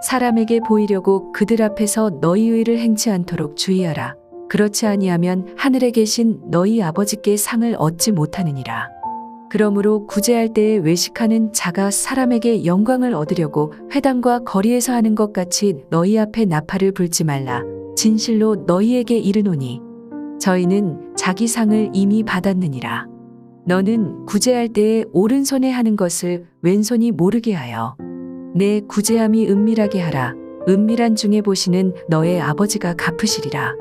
사람에게 보이려고 그들 앞에서 너희 의를 행치 않도록 주의하라. 그렇지 아니하면 하늘에 계신 너희 아버지께 상을 얻지 못하느니라. 그러므로 구제할 때에 외식하는 자가 사람에게 영광을 얻으려고 회당과 거리에서 하는 것 같이 너희 앞에 나팔을 불지 말라. 진실로 너희에게 이르노니 저희는 자기 상을 이미 받았느니라. 너는 구제할 때에 오른손에 하는 것을 왼손이 모르게 하여 내 구제함이 은밀하게 하라. 은밀한 중에 보시는 너의 아버지가 갚으시리라.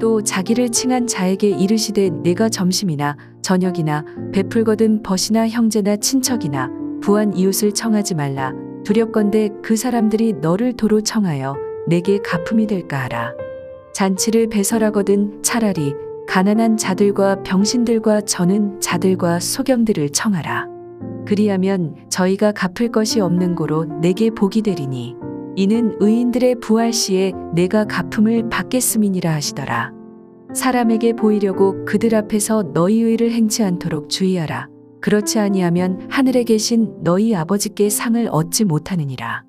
또 자기를 칭한 자에게 이르시되 내가 점심이나 저녁이나 베풀거든 벗이나 형제나 친척이나 부한 이웃을 청하지 말라. 두렵건대 그 사람들이 너를 도로 청하여 내게 갚음이 될까 하라. 잔치를 배설하거든 차라리 가난한 자들과 병신들과 저는 자들과 소경들을 청하라. 그리하면 저희가 갚을 것이 없는 고로 내게 복이 되리니 이는 의인들의 부활 시에 내가 갚음을 받겠음이니라 하시더라. 사람에게 보이려고 그들 앞에서 너희 의를 행치 않도록 주의하라. 그렇지 아니하면 하늘에 계신 너희 아버지께 상을 얻지 못하느니라.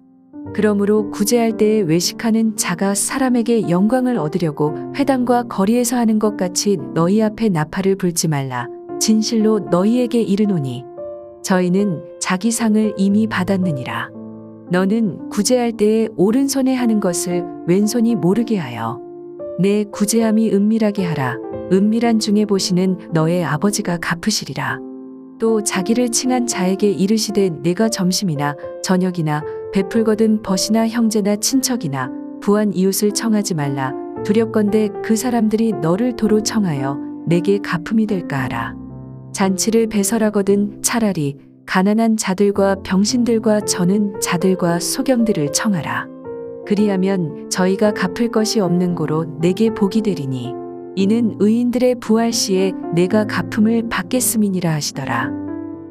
그러므로 구제할 때에 외식하는 자가 사람에게 영광을 얻으려고 회당과 거리에서 하는 것 같이 너희 앞에 나팔을 불지 말라. 진실로 너희에게 이르노니 저희는 자기 상을 이미 받았느니라. 너는 구제할 때에 오른손에 하는 것을 왼손이 모르게 하여 내 구제함이 은밀하게 하라. 은밀한 중에 보시는 너의 아버지가 갚으시리라. 또 자기를 칭한 자에게 이르시되 내가 점심이나 저녁이나 베풀거든 벗이나 형제나 친척이나 부한 이웃을 청하지 말라. 두렵건대 그 사람들이 너를 도로 청하여 내게 갚음이 될까 하라. 잔치를 배설하거든 차라리 가난한 자들과 병신들과 저는 자들과 소경들을 청하라. 그리하면 저희가 갚을 것이 없는 고로 내게 복이 되리니 이는 의인들의 부활 시에 내가 갚음을 받겠음이니라 하시더라.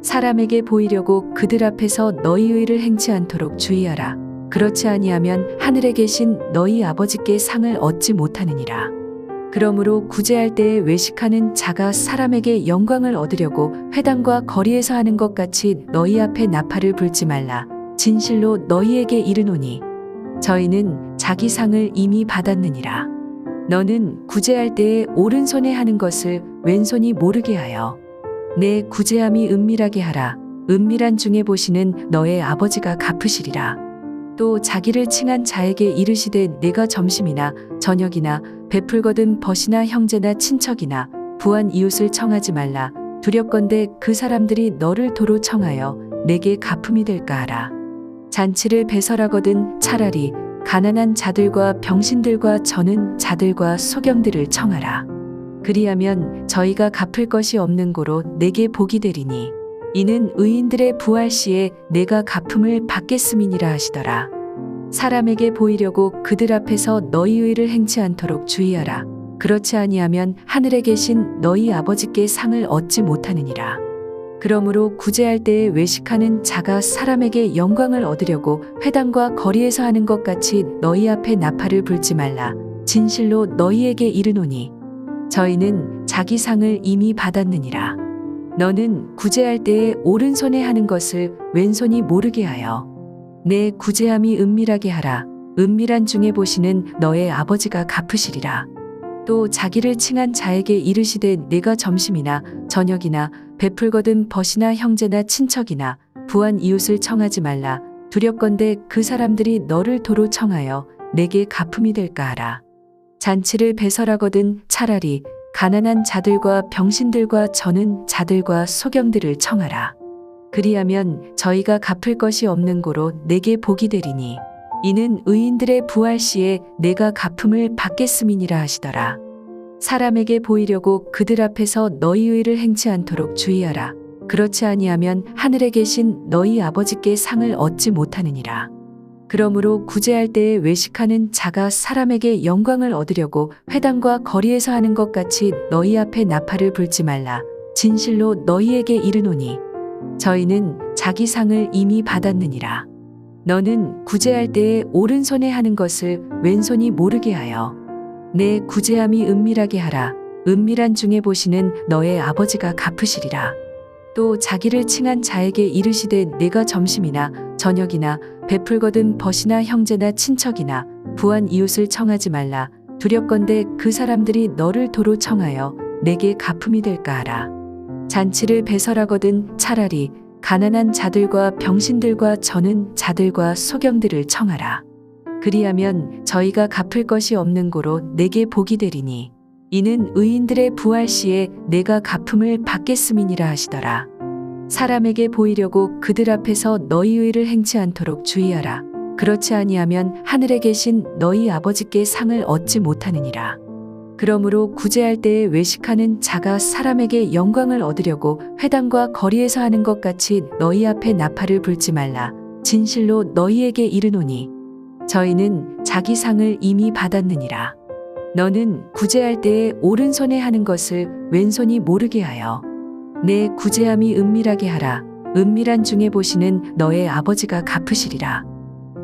사람에게 보이려고 그들 앞에서 너희 의를 행치 않도록 주의하라. 그렇지 아니하면 하늘에 계신 너희 아버지께 상을 얻지 못하느니라. 그러므로 구제할 때에 외식하는 자가 사람에게 영광을 얻으려고 회당과 거리에서 하는 것 같이 너희 앞에 나팔을 불지 말라. 진실로 너희에게 이르노니 저희는 자기 상을 이미 받았느니라. 너는 구제할 때에 오른손에 하는 것을 왼손이 모르게 하여 내 구제함이 은밀하게 하라. 은밀한 중에 보시는 너의 아버지가 갚으시리라. 또 자기를 칭한 자에게 이르시되 내가 점심이나 저녁이나 베풀거든 벗이나 형제나 친척이나 부한 이웃을 청하지 말라. 두렵건대 그 사람들이 너를 도로 청하여 내게 갚음이 될까 하라. 잔치를 배설하거든 차라리 가난한 자들과 병신들과 저는 자들과 소경들을 청하라. 그리하면 저희가 갚을 것이 없는 고로 내게 복이 되리니 이는 의인들의 부활 시에 내가 갚음을 받겠음이니라 하시더라. 사람에게 보이려고 그들 앞에서 너희 의 를 행치 않도록 주의하라. 그렇지 아니하면 하늘에 계신 너희 아버지께 상을 얻지 못하느니라. 그러므로 구제할 때에 외식하는 자가 사람에게 영광을 얻으려고 회당과 거리에서 하는 것 같이 너희 앞에 나팔을 불지 말라. 진실로 너희에게 이르노니 저희는 자기 상을 이미 받았느니라. 너는 구제할 때에 오른손에 하는 것을 왼손이 모르게 하여 내 구제함이 은밀하게 하라. 은밀한 중에 보시는 너의 아버지가 갚으시리라. 또 자기를 칭한 자에게 이르시되 내가 점심이나 저녁이나 베풀거든 벗이나 형제나 친척이나 부한 이웃을 청하지 말라. 두렵건대 그 사람들이 너를 도로 청하여 내게 갚음이 될까 하라. 잔치를 배설하거든 차라리 가난한 자들과 병신들과 저는 자들과 소경들을 청하라. 그리하면 저희가 갚을 것이 없는 고로 내게 복이 되리니 이는 의인들의 부활 시에 내가 갚음을 받겠음이니라 하시더라. 사람에게 보이려고 그들 앞에서 너희 의를 행치 않도록 주의하라. 그렇지 아니하면 하늘에 계신 너희 아버지께 상을 얻지 못하느니라. 그러므로 구제할 때에 외식하는 자가 사람에게 영광을 얻으려고 회당과 거리에서 하는 것 같이 너희 앞에 나팔을 불지 말라. 진실로 너희에게 이르노니 저희는 자기 상을 이미 받았느니라. 너는 구제할 때에 오른손에 하는 것을 왼손이 모르게 하여 내 구제함이 은밀하게 하라. 은밀한 중에 보시는 너의 아버지가 갚으시리라. 또 자기를 칭한 자에게 이르시되 내가 점심이나 저녁이나 베풀거든 벗이나 형제나 친척이나 부한 이웃을 청하지 말라. 두렵건대 그 사람들이 너를 도로 청하여 내게 가품이 될까 하라. 잔치를 배설하거든 차라리 가난한 자들과 병신들과 저는 자들과 소경들을 청하라. 그리하면 저희가 갚을 것이 없는 고로 내게 복이 되리니 이는 의인들의 부활 시에 내가 갚음을 받겠음이니라 하시더라. 사람에게 보이려고 그들 앞에서 너희 의를 행치 않도록 주의하라. 그렇지 아니하면 하늘에 계신 너희 아버지께 상을 얻지 못하느니라. 그러므로 구제할 때에 외식하는 자가 사람에게 영광을 얻으려고 회당과 거리에서 하는 것 같이 너희 앞에 나팔을 불지 말라. 진실로 너희에게 이르노니 저희는 자기 상을 이미 받았느니라. 너는 구제할 때에 오른손에 하는 것을 왼손이 모르게 하여 내 구제함이 은밀하게 하라. 은밀한 중에 보시는 너의 아버지가 갚으시리라.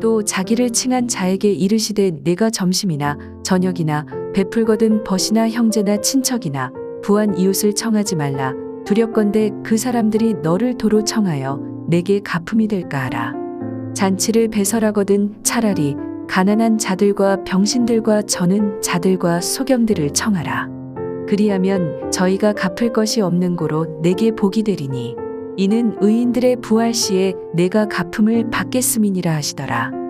또 자기를 칭한 자에게 이르시되 내가 점심이나 저녁이나 베풀거든 벗이나 형제나 친척이나 부한 이웃을 청하지 말라. 두렵건대 그 사람들이 너를 도로 청하여 내게 가품이 될까 하라. 잔치를 배설하거든 차라리 가난한 자들과 병신들과 저는 자들과 소경들을 청하라. 그리하면 저희가 갚을 것이 없는 고로 내게 복이 되리니 이는 의인들의 부활 시에 내가 가품을 받겠음이니라 하시더라.